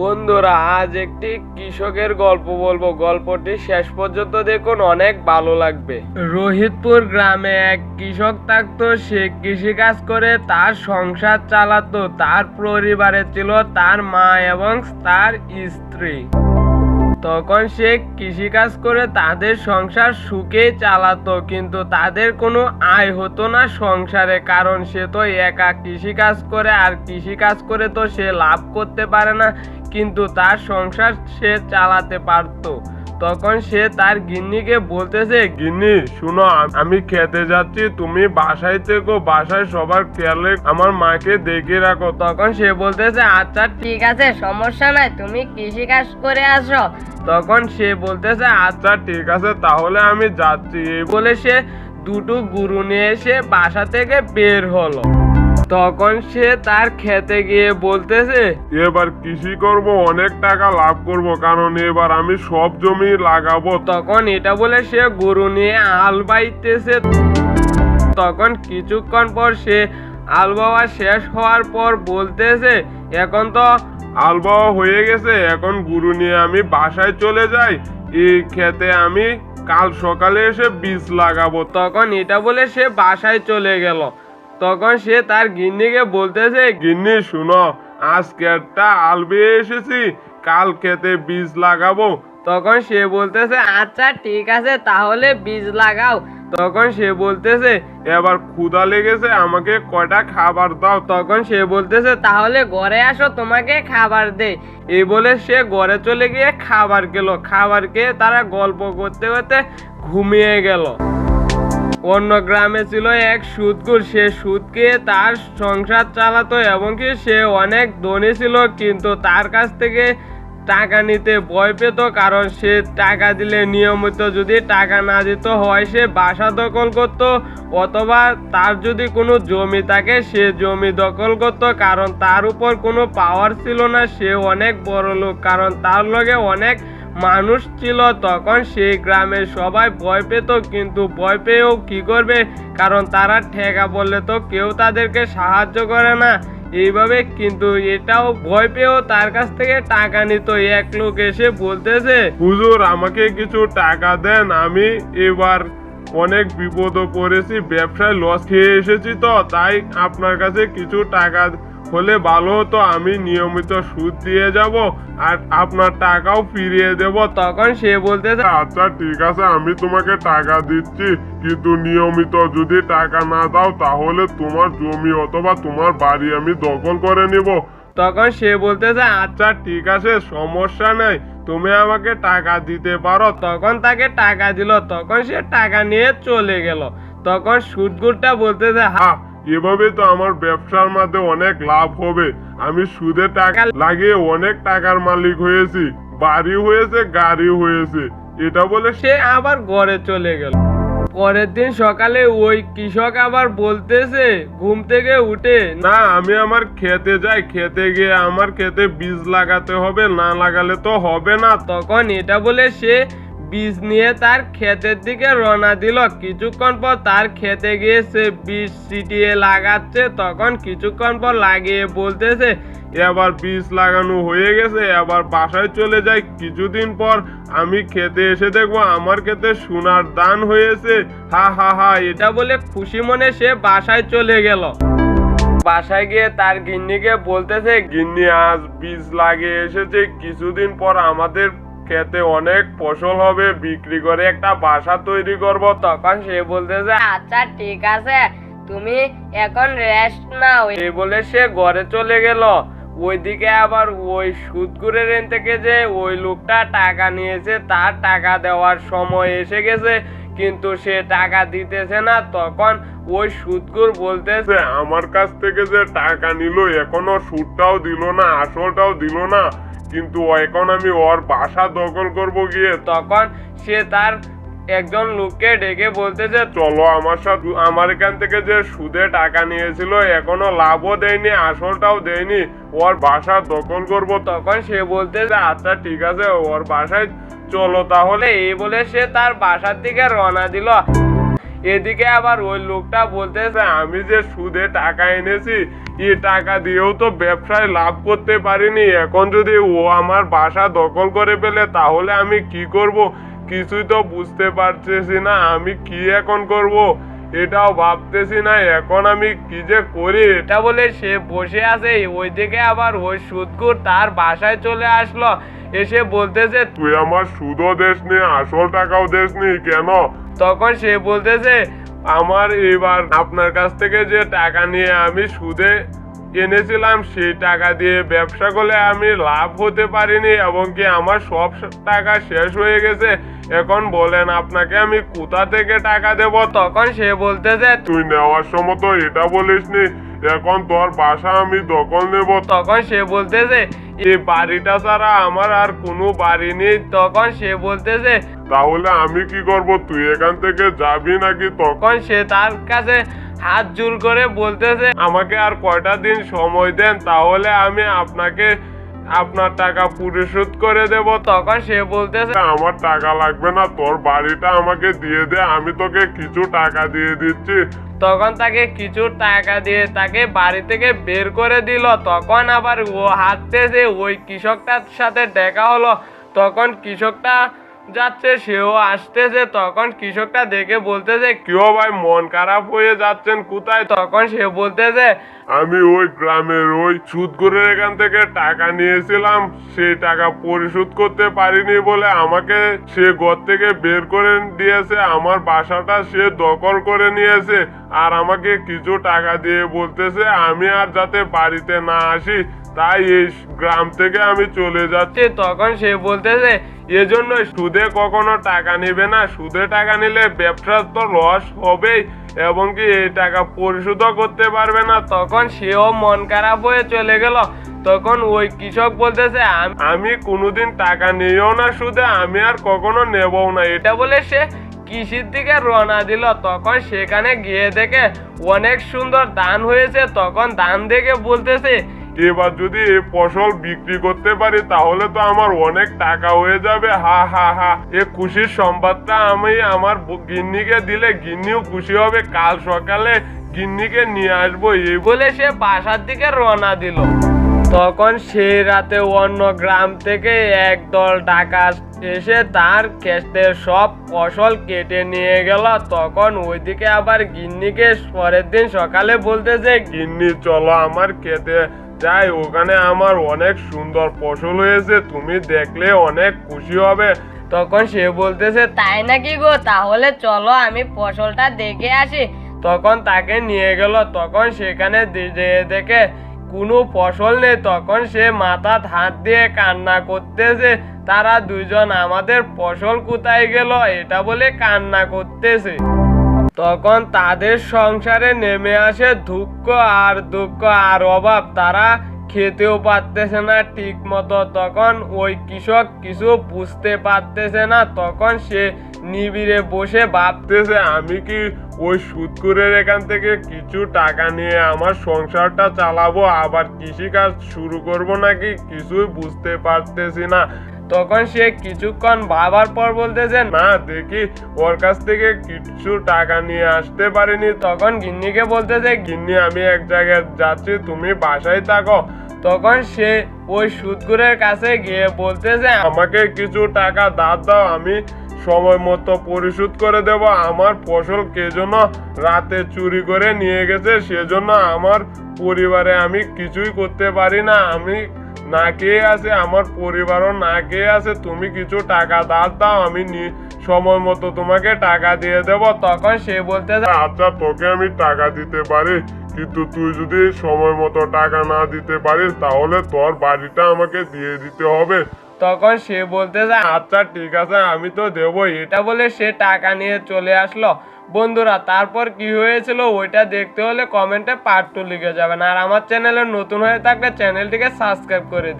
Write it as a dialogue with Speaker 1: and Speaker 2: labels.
Speaker 1: বন্ধুরা, আজ একটি কৃষকের গল্প বলব। গল্পটি শেষ পর্যন্ত দেখুন, অনেক ভালো লাগবে। রোহিতপুর গ্রামে এক কৃষক থাকতো, সে কৃষিকাজ করে, তার সংসার চালাতো, তার পরিবারে ছিল তার মা এবং তার স্ত্রী। তখন সে কৃষিকাজ করে তাদের সংসার সুখে চালাতো, কিন্তু তাদের কোনো আয় হতো না সংসারে, কারণ সে তো একা কৃষিকাজ করে, আর কৃষিকাজ করে তো সে লাভ করতে পারে না, কিন্তু তার সংসার সে চালাতে পারতো। তখন সে তার গিন্নিকে বলতেছে,
Speaker 2: গিন্নি, শুনো, আমি খেতে যাচ্ছি, তুমি বাসায় থেকো, বাসায় সবার খেয়ালে আমার মাকে দেখে রাখো।
Speaker 1: তখন সে বলতেছে আচ্ছা ঠিক
Speaker 3: আছে, সমস্যা নাই, তুমি কৃষিকাজ করে আসো।
Speaker 1: তখন সে বলতেছে আচ্ছা
Speaker 2: ঠিক আছে, তাহলে আমি যাচ্ছি। এই বলে
Speaker 1: সে দুটো গুরু নিয়ে এসে বাসা থেকে বের হলো। তখন সে তার খেতে গিয়ে বলতেছে
Speaker 2: এবার কৃষি করব অনেক টাকা লাভ করব কারণ এবার আমি সব জমি লাগাবো।
Speaker 1: তখন এটা বলে সে গরু নিয়ে আল বাইতেছে। তখন কিছুক্ষণ পর সে আল বাওয়া শেষ হওয়ার পর বলতেছে এখন তো
Speaker 2: আলবাও হয়ে গেছে এখন গরু নিয়ে আমি বাসায় চলে যাই। এই খেতে আমি কাল সকালে এসে বীজ লাগাবো।
Speaker 1: তখন এটা বলে সে বাসায় চলে গেল। তখন সে তার গিন্নিকে বলতেছে,
Speaker 2: গিন্নি, শুনো, আজকে একটা আল বেয়ে এসেছি, কাল খেতে বীজ লাগাবো।
Speaker 1: তখন সে বলতেছে
Speaker 3: আচ্ছা ঠিক আছে, তাহলে বীজ লাগাও।
Speaker 1: তখন সে বলতেছে,
Speaker 2: এবার ক্ষুধা লেগেছে, আমাকে কয়টা খাবার দাও।
Speaker 1: তখন সে বলতেছে,
Speaker 3: তাহলে ঘরে আসো, তোমাকে খাবার দে
Speaker 1: এই বলে সে ঘরে চলে গিয়ে খাবার খেলো। খাবার খেয়ে তারা গল্প করতে করতে ঘুমিয়ে গেল। অন্য গ্রামে ছিল এক সুদকুর সে সুদ খেয়ে তার সংসার চালাতো এবং কি সে অনেক ধনী ছিল, কিন্তু তার কাছ থেকে টাকা নিতে ভয় পেত, কারণ সে টাকা দিলে নিয়মিত যদি টাকা না দিত, হয় সে বাসা দখল করত, অথবা তার যদি কোনো জমি থাকে, সে জমি দখল করত, কারণ তার উপর কোনো পাওয়ার ছিল না। সে অনেক বড় লোক কারণ তার লগে অনেক মানুষ ছিল তখন সেই গ্রামের সবাই ভয় পেত, কিন্তু ভয় পেয়েও কি করবে? কারণ তারা ঠেকা বললে তো কেউ তাদেরকে সাহায্য করে না। এইভাবে কিন্তু এটাও ভয় পেয়েও তার কাছ থেকে টাকা নিত। এক লোক এসে বলতেছে,
Speaker 2: হুজুর, আমাকে কিছু টাকা দেন, আমি এবার অনেক বিপদে পড়েছি, ব্যবসায় লস খেয়ে এসেছি তো, তাই আপনার কাছে কিছু টাকা হলে ভালো হতো আমি নিয়মিত সুদ দিয়ে যাব আর আপনার টাকাও ফিরিয়ে দেব।
Speaker 1: তখন সে বলতেছে
Speaker 2: আচ্ছা ঠিক আছে আমি তোমাকে টাকা দিচ্ছি কিন্তু নিয়মিত যদি টাকা না দাও তাহলে তোমার জমি অথবা তোমার বাড়ি আমি দখল করে নিব।
Speaker 1: তখন সে বলতেছে আচ্ছা
Speaker 2: ঠিক আছে সমস্যা নেই তুমি আমাকে টাকা দিতে পারো।
Speaker 1: তখন তাকে টাকা দিল তখন সে টাকা নিয়ে চলে গেল। তখন সুদগুরটা বলতেছে "হা,
Speaker 2: এভাবে তো আমার ব্যবসার মধ্যে অনেক লাভ হবে, আমি সুদে টাকা লাগিয়ে অনেক টাকার মালিক হয়েছি, বাড়ি হয়েছে, গাড়ি হয়েছে, এটা বলে
Speaker 1: সে আবার ঘরে চলে গেল। পরের দিন সকালে ওই কৃষক আবার বলতেছে, ঘুম থেকে উঠে,
Speaker 2: না, আমি আমার খেতে যাই, খেতে গিয়ে আমার খেতে বীজ লাগাতে হবে, না লাগালে তো হবে না।
Speaker 1: তখন এটা বলে সে বীজ নিয়ে তার ক্ষেতের দিকে রওনা দিল। কিছুক্ষণ পর তার খেতে গিয়ে সে বীজ ছিটিয়ে লাগাচ্ছে। তখন কিছুক্ষণ পর লাগিয়ে বলতেছে,
Speaker 2: এবার বীজ লাগানো হয়ে গেছে, এবার বাসায় চলে যাই। কিছুদিন পর আমি খেতে এসে দেখব আমার খেতে সোনার দান হয়েছে। হা হা হা। এটা
Speaker 1: এটা বলে খুশি মনে সে বাসায় চলে গেল। বাসায় গিয়ে তার গিন্নিকে বলতেছে,
Speaker 2: গিন্নি, আজ বীজ লাগিয়ে এসেছে। কিছুদিন পর আমাদের খেতে অনেক ফসল হবে, বিক্রি করে একটা বাসা তৈরি করব।
Speaker 1: তখন সে বলতেছে
Speaker 3: আচ্ছা ঠিক আছে, তুমি এখন রেস্ট নাও।
Speaker 1: এই বলে সে ঘরে চলে গেল। ওইদিকে আবার ওই সুদগুরের এন থেকে যে ওই লোকটা টাকা নিয়েছে, তার টাকা দেওয়ার সময় এসে গেছে। কিন্তু সে টাকা দিতেছে না। তখন ওই সুদগুর বলতেছে,
Speaker 2: আমার কাছ থেকে যে টাকা নিল, এখনও সুদটাও দিল না, আসলটাও দিল না। কিন্তু এখন আমি ওর বাসা দখল করব গিয়ে।
Speaker 1: তখন সে তার একজন লোককে ডেকে বলতেছে
Speaker 2: চলো আমার সাথে আমার এখান থেকে যে সুদে টাকা নিয়েছিল এখনও লাভও দেয়নি আসলটাও দেয়নি ওর বাসা দখল করব।
Speaker 1: তখন সে বলতেছে
Speaker 2: আচ্ছা ঠিক আছে ওর বাসায় চলো তাহলে।
Speaker 1: এই বলে সে তার বাসার দিকে রওনা দিল। এদিকে আবার ওই লোকটা বলতেছে,
Speaker 2: আমি যে সুদে টাকা এনেছি এই টাকা দিয়েও তো ব্যবসায় লাভ করতে পারিনি। এখন যদি ও আমার বাসা দখল করে ফেলে, তাহলে আমি কি করব? কিছুই তো বুঝতে পারতেছি না, আমি কি এখন করব? এটাও ভাবতেছি না, এখন আমি কি যে করি?
Speaker 1: এটা বলে সে বসে আছে। ওইদিকে আবার ওই সুদকুর তার বাসায় চলে আসলো। এসে বলতেছে,
Speaker 2: তুই আমার সুদও দেশ নি আসল টাকাও দেশ নি কেন?
Speaker 1: তখন সে বলতেছে
Speaker 2: আমার এবার আপনার কাছ থেকে যে টাকা নিয়ে আমি সুদে এনেছিলাম সেই টাকা দিয়ে ব্যবসা করলে আমি লাভ হতে পারিনি এবং কি আমার সব টাকা শেষ হয়ে গেছে। এখন বলেন আপনাকে আমি কোথা থেকে টাকা দেব?
Speaker 1: তখন সে বলতে যে
Speaker 2: তুই নেওয়ার সময় তো এটা বলিসনি এখন তোর বাসা আমি দখল নেব।
Speaker 1: তখন সে বলতেছে
Speaker 2: এই বাড়িটা ছাড়া আমার আর কোনো বাড়ি নেই।
Speaker 1: তখন সে বলতেছে
Speaker 2: তাহলে আমি কি করব? তুই এখান থেকে যাবি নাকি তখন?
Speaker 1: তখন সে তার কাছে হাত জোর করে বলতেছে,
Speaker 2: আমাকে আর কয়টা দিন সময় দেন, তাহলে আমি আপনাকে, আপনার টাকা পরিশোধ করে দেব।
Speaker 1: তখন সে বলতেছে,
Speaker 2: আমার টাকা লাগবে না, তোর বাড়িটা আমাকে দিয়ে দে, আমি তোকে কিছু টাকা দিয়ে দিচ্ছি।
Speaker 1: তখন তাকে কিছু টাকা দিয়ে তাকে বাড়ি থেকে বের করে দিল। তখন আবার ও হাঁটতেছে, ওই কৃষকটার সাথে দেখা হলো। তখন কৃষকটা যাচ্ছে, সেও আসতেছে। তখন কৃষকটা দেখে বলতেছে
Speaker 2: কেউ ভাই, মন খারাপ হয়ে যাচ্ছেন, কোথায়?
Speaker 1: তখন সে বলতেছে,
Speaker 2: আমি ওই গ্রামের ওই সুদগুরের এখান থেকে টাকা নিয়েছিলাম সেই টাকা পরিশোধ করতে পারিনি বলে আমাকে সে ঘর থেকে বের করে দিয়েছে। আমার বাসাটা সে দখল করে নিয়েছে আর আমাকে কিছু টাকা দিয়ে বলতেছে, আমি আর যাতে বাড়িতে না আসি তাই এই গ্রাম থেকে আমি চলে যাচ্ছি।
Speaker 1: তখন সে বলতেছে,
Speaker 2: এজন্য সুদে কখনো টাকা নেবে না। সুদে টাকা নিলে ব্যবসার তো লস হবেই এবং কি এই টাকা পরিশোধও করতে পারবে না।
Speaker 1: তখন সেও মন খারাপ হয়ে চলে গেল। তখন ওই কৃষক বলতেছে, "আম-
Speaker 2: কোনোদিন টাকা নিয়েও না সুদে, আমি আর কখনো নেবও না। এটা
Speaker 1: এটা বলে সে কৃষির দিকে রওনা দিল। তখন সেখানে গিয়ে দেখে অনেক সুন্দর ধান হয়েছে। তখন ধান দেখে বলতেছে
Speaker 2: এবার যদি এই ফসল বিক্রি করতে পারি, তাহলে তো আমার অনেক টাকা হয়ে যাবে। হা হা হা। এ খুশির সংবাদটা আমি আমার গিন্নিকে দিলে গিন্নিও খুশি হবে। কাল সকালে গিন্নিকে নিয়ে আসব। এই
Speaker 1: বলে সে বাসার দিকে রওনা দিল। তখন সেই রাতে অন্য গ্রাম থেকে একদল ডাকাত এসে তার ক্ষেতের সব ফসল কেটে নিয়ে গেল। তখন ওইদিকে আবার গিন্নিকে পরের দিন সকালে বলতে যে,
Speaker 2: গিন্নি, চলো আমার খেতে যাই, ওখানে আমার অনেক সুন্দর ফসল হয়েছে, তুমি দেখলে অনেক খুশি হবে।
Speaker 1: তখন সে বলতেছে,
Speaker 3: তাই নাকি গো? তাহলে চলো আমি ফসলটা দেখে আসি।
Speaker 1: তখন তাকে নিয়ে গেল। তখন সেখানে যেয়ে দেখে কোনো ফসল নেই। তখন সে মাথা হাত দিয়ে কান্না করতেছে, তারা দুজন আমাদের ফসল কোথায় গেল? এটা বলে কান্না করতেছে। তখন তাদের সংসারে নেমে আসে দুঃখ আর দুঃখ আর অভাব। তারা খেতেও পারতেছে না ঠিক মতো তখন ওই কৃষক কিছু বুঝতে পারতেছে না। তখন সে নিবিড়ে বসে
Speaker 2: ভাবতেছে, আমি কি ওই সুদকুরের এখান থেকে কিছু টাকা নিয়ে আমার সংসারটা চালাবো? আবার কৃষিকাজ শুরু করব নাকি? কিছুই বুঝতে পারতেছি না।
Speaker 1: তখন সে কিছুক্ষণ ভাবার পর বলতেছে না
Speaker 2: না দেখি, ওর কাছ থেকে কিছু টাকা নিয়ে আসতে পারিনি।
Speaker 1: তখন গিন্নিকে বলতেছে,
Speaker 2: গিন্নি, আমি এক জায়গায় যাচ্ছি, তুমি বাসায় থাকো।
Speaker 1: তখন সে ওই সুদকুরের কাছে গিয়ে বলতেছে,
Speaker 2: আমাকে কিছু টাকা দাঁত দাও, আমি সময় মতো পরিশোধ করে দেব। আমার ফসল কে জন্য রাতে চুরি করে নিয়ে গেছে, সেজন্য আমার পরিবারে আমি কিছুই করতে পারি না। আমি না আছে, আমার পরিবারও না আছে, তুমি কিছু টাকা দাঁত দাও, আমি সময় মতো তোমাকে টাকা দিয়ে দেব।
Speaker 1: তখন সে বলতে
Speaker 2: আচ্ছা তোকে আমি টাকা দিতে পারি, কিন্তু তুই যদি সময় মতো টাকা না দিতে পারিস, তাহলে তোর বাড়িটা আমাকে দিয়ে দিতে হবে।
Speaker 1: তখন সে বলতেছে
Speaker 2: আচ্ছা ঠিক আছে, আমি তো দেবো
Speaker 1: এটা বলে সে টাকা নিয়ে চলে আসলো। বন্ধুরা, তারপর কি হয়েছিল, ওইটা দেখতে হলে কমেন্টে পার্ট টু লিখে যাবেন। আর আমার চ্যানেলে নতুন হয়ে থাকলে চ্যানেলটিকে সাবস্ক্রাইব করে দিন।